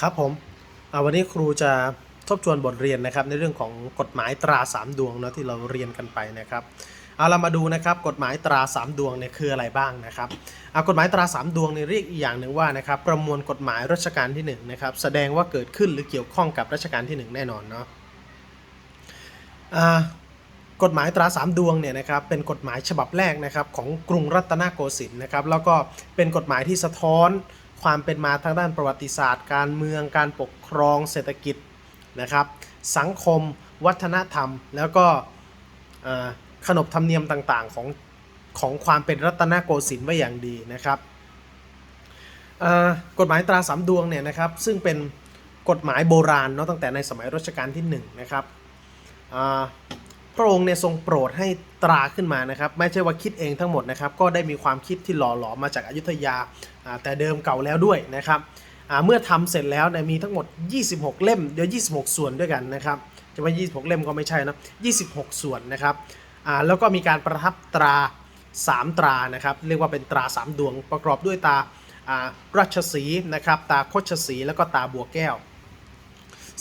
ครับผมอ่าวันนี้ครูจะทบทวนบทเรียนนะครับในเรื่องของกฎหมายตราสามดวงเนาะที่เราเรียนกันไปนะครับเอาเรามาดูนะครับกฎหมายตราสามดวงเนี่ยคืออะไรบ้างนะครับเอากฎหมายตราสามดวงเนี่ยเรียกอีกอย่างหนึ่งว่านะครับประมวลกฎหมายรัชกาลที่หนึ่งนะครับแสดงว่าเกิดขึ้นหรือเกี่ยวข้องกับรัชกาลที่หนึ่งแน่นอนเนาะอ่ากฎหมายตราสามดวงเนี่ยนะครับเป็นกฎหมายฉบับแรกนะครับของกรุงรัตนโกสินทร์นะครับแล้วก็เป็นกฎหมายที่สะท้อน ความเป็นมาทางด้านประวัติศาสตร์ การเมืองการปกครองเศรษฐกิจนะครับ สังคม วัฒนธรรม แล้วก็ขนบธรรมเนียมต่างๆของของความเป็นรัตนโกสินทร์ไว้อย่างดีนะครับกฎหมายตราสามดวงเนี่ยนะครับซึ่งเป็นกฎหมายโบราณเนาะตั้งแต่ในสมัยรัชกาลที่หนึ่งนะครับ พระองค์เนี่ยทรงโปรดให้ตราขึ้นมานะครับ ไม่ใช่ว่าคิดเองทั้งหมดนะครับ ก็ได้มีความคิดที่หล่อหลอมมาจากอายุทยาแต่เดิมเก่าแล้วด้วยนะครับเมื่อทำเสร็จแล้วเนี่ยมีทั้งหมด 26 เล่มเดี๋ยว 26 ส่วนด้วยกันนะครับจะว่า 26 เล่มก็ไม่ใช่นะ26 ส่วนนะครับแล้วก็มีการประทับตรา 3 ตรานะครับ เรียกว่าเป็นตรา 3 ดวงประกอบด้วยตาอ่าราชสีนะครับตาโคชสีแล้วก็ตาบัวแก้ว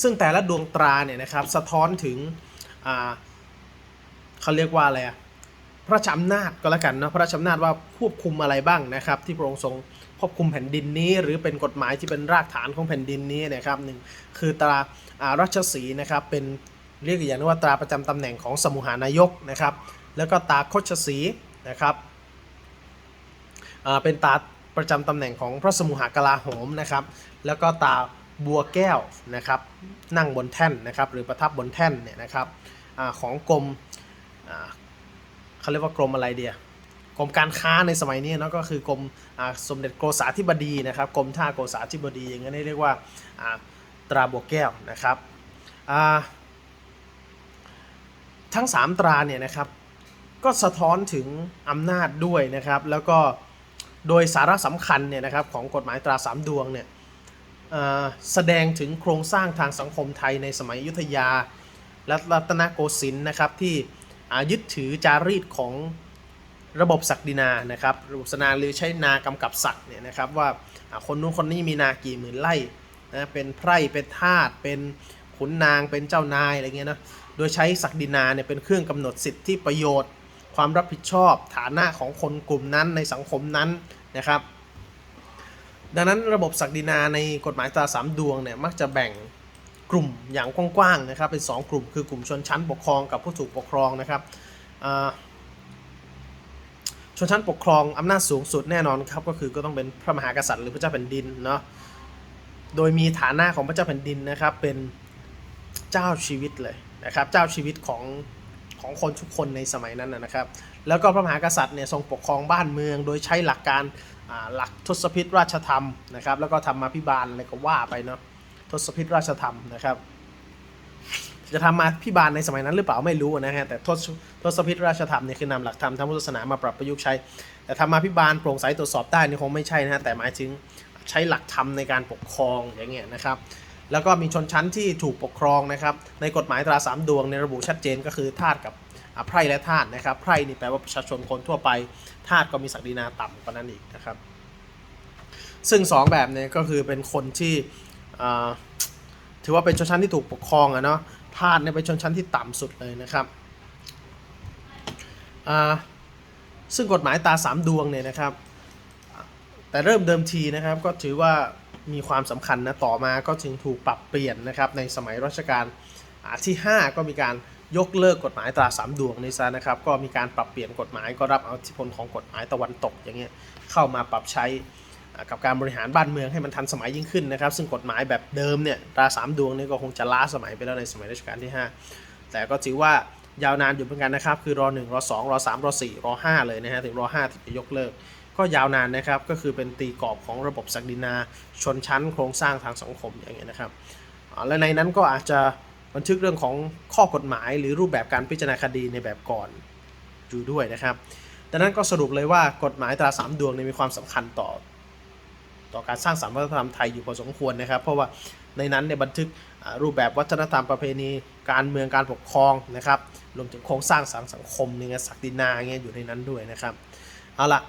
ซึ่งแต่ละดวงตราเนี่ยนะครับสะท้อนถึง เขาเรียกว่าอะไรอะพระราชอำนาจก็แล้วกันเนาะพระราชอำนาจว่าควบคุมอะไรบ้างนะครับ ที่พระองค์ทรงควบคุมแผ่นดินนี้ หรือเป็นกฎหมายที่เป็นรากฐานของแผ่นดินนี้นะครับหนึ่งคือตราอาราชสีนะครับเป็นเรียกอย่างนึงว่าตราประจำตำแหน่งของสมุหานายกนะครับ แล้วก็ตาโคชสีนะครับเป็นตาประจำตำแหน่งของพระสมุหากลาโหมนะครับ แล้วก็ตาบัวแก้วนะครับนั่งบนแท่นนะครับหรือประทับบนแท่นเนี่ยนะครับอของกรม เขาเรียกว่ากรมอะไรเดียกรมการค้าในสมัยนี้เนาะก็คือกรมสมเด็จโกษาธิบดีนะครับกรมท่าโกษาธิบดีอย่างนี้เรียกว่าตราบัวแก้วนะครับทั้ง 3 ตราเนี่ยนะครับก็สะท้อนถึงอำนาจด้วยนะครับ แล้วก็โดยสาระสำคัญเนี่ยนะครับของกฎหมายตราสามดวงเนี่ยแสดงถึงโครงสร้างทางสังคมไทยในสมัยยุทธยาและรัตนโกสินทร์นะครับที่ ยึดถือจารีตของระบบศักดินานะครับระบบสนาหรือใช้นากำกับศักดิ์เนี่ยนะครับว่าคนนู้นคนนี้มีนากี่หมื่นไร่นะเป็นไพร่เป็นทาสเป็นขุนนางเป็นเจ้านายอะไรเงี้ยนะโดยใช้ศักดินาเนี่ยเป็นเครื่องกำหนดสิทธิประโยชน์ ความรับผิดชอบฐานะของคนกลุ่มนั้นในสังคมนั้นนะครับ ดังนั้นระบบศักดินาในกฎหมายตราสามดวงเนี่ยมักจะแบ่ง กลุ่มอย่างกว้างๆนะครับเป็น 2 กลุ่มคือกลุ่มชนชั้นปกครองกับผู้ถูกปกครองนะครับชนชั้นปกครองอำนาจสูงสุดแน่นอนครับก็คือก็ต้องเป็นพระมหากษัตริย์หรือพระเจ้าแผ่นดินเนาะโดยมีฐานะของพระเจ้าแผ่นดินนะครับเป็นเจ้าชีวิตเลยนะครับเจ้าชีวิตของของคนทุกคนในสมัยนั้นนะครับ แล้วก็พระมหากษัตริย์เนี่ยทรงปกครองบ้านเมือง โดยใช้หลักการหลักทศพิธราชธรรมนะครับแล้วก็ธรรมาภิบาลอะไรก็ว่าไปเนาะ ทศพิธราชธรรมนะครับ จะทำมาพิบาลในสมัยนั้นหรือเปล่าไม่รู้นะฮะแต่ทศทศพิธราชธรรมเนี่ยคือนำหลักธรรมทางพุทธศาสนามาปรับประยุกต์ใช้ แต่ธรรมาพิบาลโปร่งใสตรวจสอบได้นี่คงไม่ใช่นะฮะแต่หมายถึงใช้หลักธรรมในการปกครองอย่างเงี้ยนะครับแล้วก็มีชนชั้นที่ถูกปกครองนะครับ ในกฎหมายตราสามดวงในระบุชัดเจนก็คือทาสกับไพร่และทาสนะครับไพร่นี่แปลว่าประชาชนคนทั่วไปทาสก็มีศักดินาต่ำกว่านั้นอีกนะครับ ซึ่งสองแบบเนี่ยก็คือเป็นคนที่ ถือว่าเป็นชนชั้นที่ถูกปกครองอะเนาะทาสเนี่ยเป็นชนชั้นที่ต่ำสุดเลยนะครับซึ่งกฎหมายตาสามดวงเนี่ยนะครับ แต่เริ่มเดิมทีนะครับก็ถือว่ามีความสำคัญนะต่อมาก็จึงถูกปรับเปลี่ยนนะครับในสมัยรัชกาลที่ 5 ก็มีการยกเลิกกฎหมายตราสามดวงนี้ซะนะครับ ก็มีการปรับเปลี่ยนกฎหมายก็รับเอาอิทธิพลของกฎหมายตะวันตกอย่างเงี้ยเข้ามาปรับใช้ กับการบริหารบ้านเมืองให้มันทันสมัยยิ่งขึ้นนะครับ ซึ่งกฎหมายแบบเดิมเนี่ยตราสามดวงนี่ก็คงจะล้าสมัยไปแล้วในสมัยรัชกาลที่ 5 แต่ก็ถือว่ายาวนานอยู่เหมือนกันนะครับ คือรอ1รอ2รอ3รอ4รอ5เลยนะฮะถึงรอ5ถึงจะยกเลิก ก็ยาวนานนะครับ ก็คือเป็นตีกรอบของระบบศักดินา ชนชั้นโครงสร้างทางสังคมอย่างเงี้ยนะครับและในนั้นก็อาจจะบันทึกเรื่องของข้อกฎหมายหรือรูปแบบการพิจารณาคดีในแบบก่อนอยู่ด้วยนะครับดังนั้นก็สรุปเลยว่ากฎหมายตราสามดวงนี่มีความสำคัญต่อ ต่อการสร้างสรรค์วัฒนธรรมไทยอยู่พอสมควรนะครับ เพราะว่าในนั้นเนี่ยบันทึกรูปแบบวัฒนธรรมประเพณี การเมืองการปกครองนะครับรวมถึงโครงสร้างสังสังคมเนี่ยศักดินาเงี้ยอยู่ในนั้นด้วยนะครับเอาละ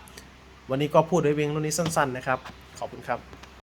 วันนี้ก็พูดไว้เพียงเท่านี้สั้น ๆ นะครับ ขอบคุณครับ